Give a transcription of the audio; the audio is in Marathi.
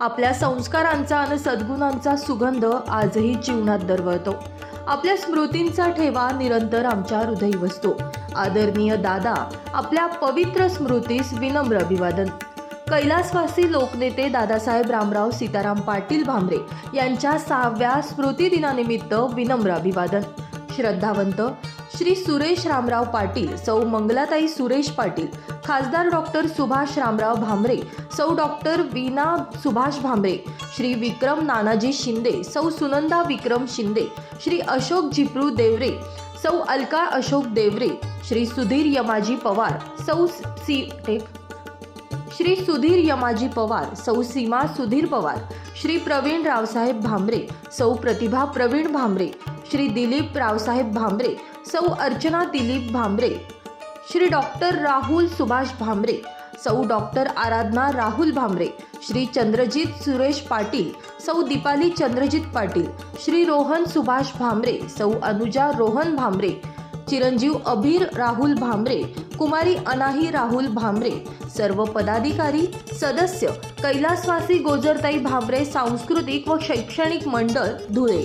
आपल्या संस्कारांचा आणि सद्गुणांचा सुगंध आजही जीवनात दरवळतो. आपल्या स्मृतींचा ठेवा निरंतर आमच्या हृदयी वसतो आदरणीय दादा आपल्या पवित्र स्मृतीस विनम्र अभिवादन. कैलासवासी लोकनेते दादासाहेब रामराव सीताराम पाटील भामरे यांच्या सहाव्या स्मृतिदिनानिमित्त विनम्र अभिवादन. श्रद्धावंत श्री सुरेश रामराव पाटील सौ मंगलाताई सुरेश पाटील खासदार डॉक्टर सुभाष रामराव भांबरे सौ डॉक्टर वीना सुभाष भांबरे श्री विक्रम नानाजी शिंदे सौ सुनंदा विक्रम शिंदे श्री अशोक झिपरू देवरे सौ अलका अशोक देवरे श्री सुधीर यमाजी पवार सौ सी टेक श्री सुधीर यमाजी पवार सौ सीमा सुधीर पवार श्री प्रवीण रावसाहेब भांबरे सौ प्रतिभा प्रवीण भांबरे श्री दिलीप रावसाहेब भांबरे सौ अर्चना दिलीप भांबरे श्री डॉक्टर राहुल सुभाष भांबरे सौ डॉक्टर आराधना राहुल भामरे श्री चंद्रजित सुरेश पाटील सौ दीपाली चंद्रजित पाटील श्री रोहन सुभाष भांबरे सौ अनुजा रोहन भांबरे चिरंजीव अभिर राहुल भांबरे कुमारी अनाही राहुल भांबरे सर्व पदाधिकारी सदस्य कैलासवासी गोजरताई भांबरे सांस्कृतिक व शैक्षणिक मंडळ धुळे.